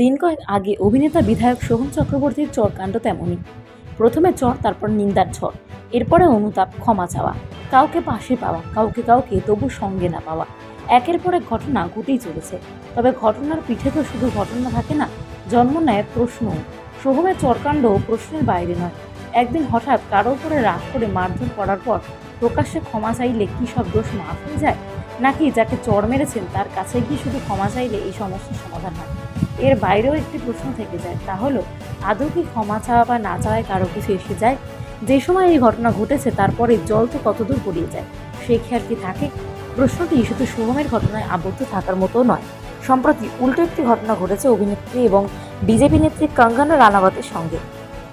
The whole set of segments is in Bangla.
দিন কয়েক আগে অভিনেতা বিধায়ক সোহন চক্রবর্তীর চরকাণ্ড তেমনই। প্রথমে চর, তারপর নিন্দার ঝড়। এরপরে অনুতাপ, ক্ষমা চাওয়া। কাউকে পাশে পাওয়া, কাউকে কাউকে তবু সঙ্গে না পাওয়া। একের পর এক ঘটনা ঘটেই চলেছে। তবে ঘটনার পিঠে তো শুধু ঘটনা থাকে না, জন্ম নেয় প্রশ্ন সোহমের চরকাণ্ড প্রশ্নের বাইরে নয়। একদিন হঠাৎ কারও উপরে রাগ করে মারধর করার পর প্রকাশ্যে ক্ষমা চাইলে কি সব দোষ মাফ হয়ে যায়? নাকি যাকে চর মেরেছেন তার কাছে গিয়ে শুধু ক্ষমা চাইলে এই সমস্যার সমাধান হয়? এর বাইরেও একটি প্রশ্ন থেকে যায়, তা হলো, আদৌ কি ক্ষমা চাওয়া বা না চাওয়ায় কারও কিছু এসে যায়? যে সময় এই ঘটনা ঘটেছে, তারপরে জল তো কতদূর গড়িয়ে যায়? সেই খেয়াল কি থাকে? প্রশ্নটি শুধু শুভমের ঘটনায় আবদ্ধ থাকার মতো নয়। সম্প্রতি উল্টো একটি ঘটনা ঘটেছে অভিনেত্রী এবং বিজেপি নেত্রী কঙ্গনা রানাবতের সঙ্গে।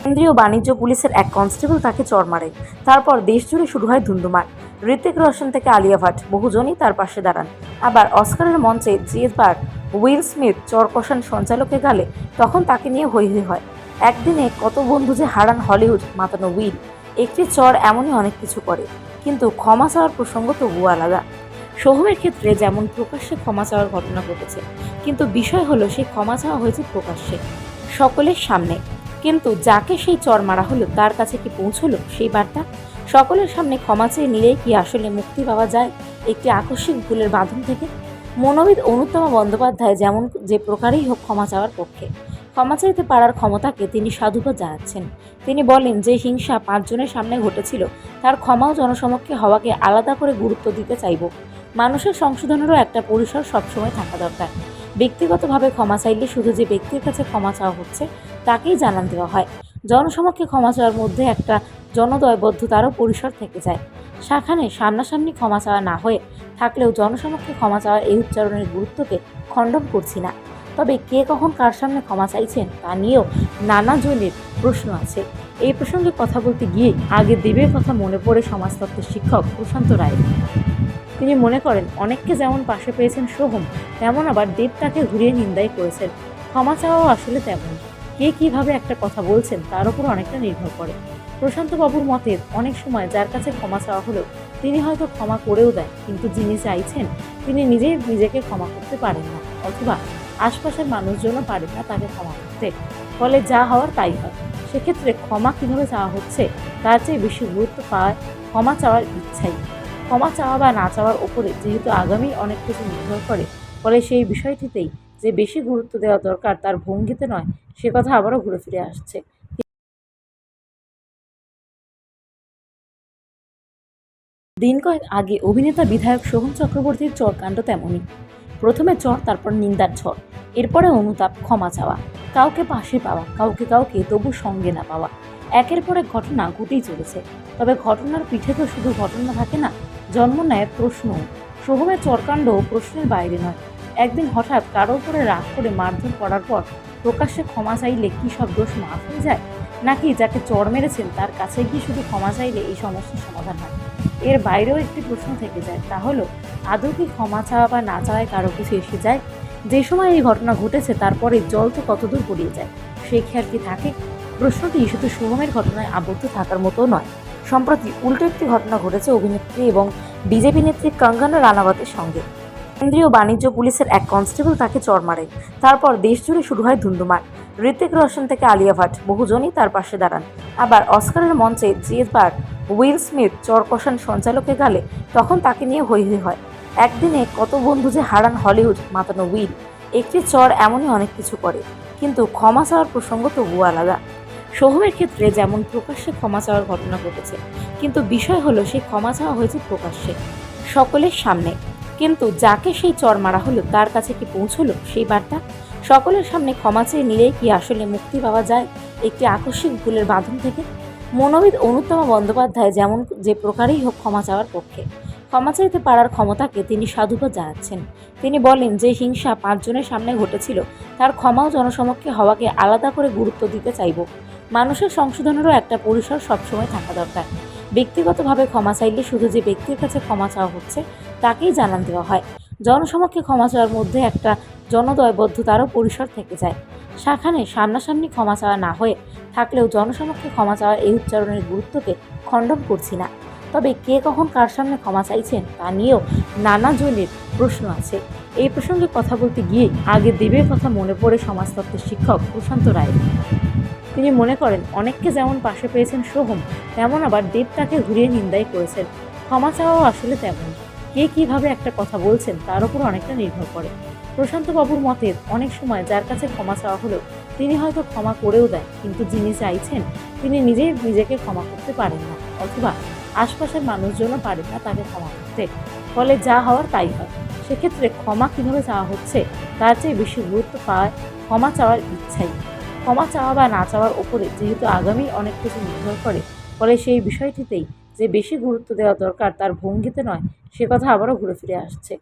কেন্দ্রীয় বাণিজ্য পুলিশের এক কনস্টেবল তাকে চর মারে। তারপর দেশজুড়ে শুরু হয় ধুন্ধুমার ঋতিক রোশন থেকে আলিয়া ভাট, বহুজনই তার পাশে দাঁড়ান। আবার অস্কারের মঞ্চে যেবার উইল স্মিথ চরকষান সঞ্চালকের গালে তখন তাকে নিয়ে হৈ হৈ হয়। একদিনে কত বন্ধু যে হারান হলিউড মাতানো উইল, একটি চর এমনই অনেক কিছু করে, কিন্তু ক্ষমা চাওয়ার প্রসঙ্গ তবুও আলাদা। সোহমের ক্ষেত্রে যেমন প্রকাশ্যে ক্ষমা চাওয়ার ঘটনা ঘটেছে, কিন্তু বিষয় হলো সেই ক্ষমা চাওয়া হয়েছে প্রকাশ্যে, সকলের সামনে। কিন্তু যাকে সেই চর মারা হলো, তার কাছে কি পৌঁছলো সেই বার্তা? সকলের সামনে ক্ষমা চেয়ে নিলেই কি আসলে মুক্তি পাওয়া যায় একটি আকস্মিক ভুলের বাঁধন থেকে? মনোবিদ অনুত্তমা বন্দ্যোপাধ্যায় যেমন যে প্রকারেই হোক ক্ষমা চাওয়ার পক্ষে। ক্ষমা চাইতে পারার ক্ষমতাকে তিনি সাধুবাদ জানাচ্ছেন। তিনি বলেন যে হিংসা পাঁচজনের সামনে ঘটেছিল, তার ক্ষমাও জনসমক্ষে হওয়াকে আলাদা করে গুরুত্ব দিতে চাইব। মানুষের সংশোধনেরও একটা পরিসর সবসময় থাকা দরকার। ব্যক্তিগতভাবে ক্ষমা চাইলে শুধু যে ব্যক্তির কাছে ক্ষমা চাওয়া হচ্ছে, তাকেই জানান দেওয়া হয়। জনসমক্ষে ক্ষমা চাওয়ার মধ্যে একটা জনদয়বদ্ধতারও পরিসর থেকে যায়। সেখানে সামনাসামনি ক্ষমা চাওয়া না হয়ে থাকলেও জনসমক্ষে ক্ষমা চাওয়ার এই উচ্চারণের গুরুত্বকে খণ্ডন করছি না। তবে কে কখন কার সামনে ক্ষমা চাইছেন তা নিয়েও নানা জনের প্রশ্ন আছে। এই প্রসঙ্গে কথা বলতে গিয়ে আগে দেবের কথা মনে পড়ে সমাজতত্ত্বের শিক্ষক প্রশান্ত রায়। তিনি মনে করেন, অনেককে যেমন পাশে পেয়েছেন সোহম, তেমন আবার দেব তাকে ঘুরিয়ে নিন্দাই করেছেন। ক্ষমা চাওয়াও আসলে তেমন। কে কীভাবে একটা কথা বলছেন তার উপর অনেকটা নির্ভর করে। প্রশান্ত বাবুর মতে, অনেক সময় যার কাছে ক্ষমা চাওয়া হলো তিনি হয়তো ক্ষমা করেও দেন, কিন্তু যিনি চাইছেন, তিনি নিজেই নিজেকে ক্ষমা করতে পারেন না, অথবা আশপাশের মানুষজনও পারেন না তাকে ক্ষমা করতে। ফলে যা হওয়ার তাই হয়। সেক্ষেত্রে ক্ষমা কীভাবে চাওয়া হচ্ছে, তার চেয়ে বেশি গুরুত্ব পায় ক্ষমা চাওয়ার ইচ্ছাই। ক্ষমা চাওয়া বা না চাওয়ার ওপরে যেহেতু আগামী অনেক কিছু নির্ভর করে, ফলে সেই বিষয়টিতেই যে বেশি গুরুত্ব দেওয়া দরকার তার ভঙ্গিতে নয়, সে কথা আবারও ঘুরে ফিরে আসছে। দিন কয়েক আগে অভিনেতা বিধায়ক সোহন চক্রবর্তীর চরকাণ্ড তেমনই। প্রথমে চর, তারপর নিন্দার ঝড়। এরপরে অনুতাপ, ক্ষমা চাওয়া। কাউকে পাশে পাওয়া, কাউকে কাউকে, তবু সঙ্গে না পাওয়া। একের পর এক ঘটনা ঘটেই চলেছে। তবে ঘটনার পিঠে তো শুধু ঘটনা থাকে না, জন্ম নেয় প্রশ্ন সোহমের চরকাণ্ড প্রশ্নের বাইরে নয়। একদিন হঠাৎ কারও উপরে রাগ করে মারধর করার পর প্রকাশ্যে ক্ষমা চাইলে কি সব দোষ মাফ হয়ে যায়? নাকি যাকে চর মেরেছেন তার কাছে গিয়ে শুধু ক্ষমা চাইলে এই সমস্যার সমাধান হয়? এর বাইরেও একটি প্রশ্ন থেকে যায়, তা হলো, আদৌ কি ক্ষমা চাওয়া বা না চাওয়ায় কারও কিছু এসে যায়? যে সময় এই ঘটনা ঘটেছে তারপরে জল তো কতদূর গড়িয়ে যায়? সেই খেয়াল কি থাকে? প্রশ্নটি শুধু শুভমের ঘটনায় আবদ্ধ থাকার মতো নয়। সম্প্রতি উল্টো একটি ঘটনা ঘটেছে অভিনেত্রী এবং বিজেপি নেত্রী কঙ্গনা রানাবতের সঙ্গে। কেন্দ্রীয় বাণিজ্য পুলিশের এক কনস্টেবল তাকে চর মারে। তারপর দেশজুড়ে শুরু হয় ধুন্ধুমার ঋতিক রোশন থেকে আলিয়া ভাট, বহুজনই তার পাশে দাঁড়ান। আবার অস্কারের মঞ্চে যেবার উইল স্মিথ চর চরকষান সঞ্চালকের গালে তখন তাকে নিয়ে হৈ হৈ হয়। একদিনে কত বন্ধু যে হারান হলিউড, মাতানো উইল। একটি চর এমনই অনেক কিছু করে, কিন্তু ক্ষমা চাওয়ার প্রসঙ্গ তবুও আলাদা। সোহমের ক্ষেত্রে যেমন প্রকাশ্যে ক্ষমা চাওয়ার ঘটনা ঘটেছে, কিন্তু বিষয় হলো সেই ক্ষমা চাওয়া হয়েছে প্রকাশ্যে, সকলের সামনে। কিন্তু যাকে সেই চর মারা হলো, তার কাছে কি পৌঁছলো সেই বার্তা? সকলের সামনে ক্ষমা চেয়ে নিলেই কি আসলে মুক্তি পাওয়া যায় একটি আকস্মিক ভুলের বাঁধন থেকে? মনোবিদ অনুত্তমা বন্দ্যোপাধ্যায় যেমন যে প্রকারেই হোক ক্ষমা চাওয়ার পক্ষে। ক্ষমা চাইতে পারার ক্ষমতাকে তিনি সাধুবাদ জানাচ্ছেন। তিনি বলেন, যে হিংসা পাঁচজনের সামনে ঘটেছিল, তার ক্ষমাও জনসমক্ষে হওয়াকে আলাদা করে গুরুত্ব দিতে চাইব। মানুষের সংশোধনেরও একটা পরিসর সবসময় থাকা দরকার। ব্যক্তিগতভাবে ক্ষমা চাইলে শুধু যে ব্যক্তির কাছে ক্ষমা চাওয়া হচ্ছে, তাকেই জানান দেওয়া হয়। জনসমক্ষে ক্ষমা চাওয়ার মধ্যে একটা জনদয়বদ্ধতারও পরিসর থেকে যায়। সেখানে সামনাসামনি ক্ষমা চাওয়া না হয়ে থাকলেও জনসমক্ষে ক্ষমা চাওয়ার এই উচ্চারণের গুরুত্বকে খণ্ডন করছি না। তবে কে কখন কার সামনে ক্ষমা চাইছেন তা নিয়েও নানা জনের প্রশ্ন আছে। এই প্রসঙ্গে কথা বলতে গিয়ে আগে দেবের কথা মনে পড়ে সমাজতত্ত্বের শিক্ষক প্রশান্ত রায়। তিনি মনে করেন, অনেককে যেমন পাশে পেয়েছেন সোহম, তেমন আবার দেব তাকে ঘুরিয়ে নিন্দাই করেছেন। ক্ষমা চাওয়াও আসলে তেমন। কে কীভাবে একটা কথা বলছেন তার উপর অনেকটা নির্ভর করে। প্রশান্ত বাবুর মতে, অনেক সময় যার কাছে ক্ষমা চাওয়া হলেও তিনি হয়তো ক্ষমা করেও দেন, কিন্তু যিনি চাইছেন, তিনি নিজেই নিজেকে ক্ষমা করতে পারেন না, অথবা আশপাশের মানুষজনও পারেন না তাকে ক্ষমা করতে। ফলে যা হওয়ার তাই হয়। সেক্ষেত্রে ক্ষমা কীভাবে চাওয়া হচ্ছে, তার চেয়ে বেশি গুরুত্ব পায় ক্ষমা চাওয়ার ইচ্ছাই। ক্ষমা চাওয়া বা না চাওয়ার ওপরে যেহেতু আগামী অনেক কিছু নির্ভর করে, ফলে সেই বিষয়টিতেই যে বেশি গুরুত্ব দেওয়া দরকার তার ভঙ্গিতে নয়, সে কথা আবারও ঘুরে ফিরে আসছে।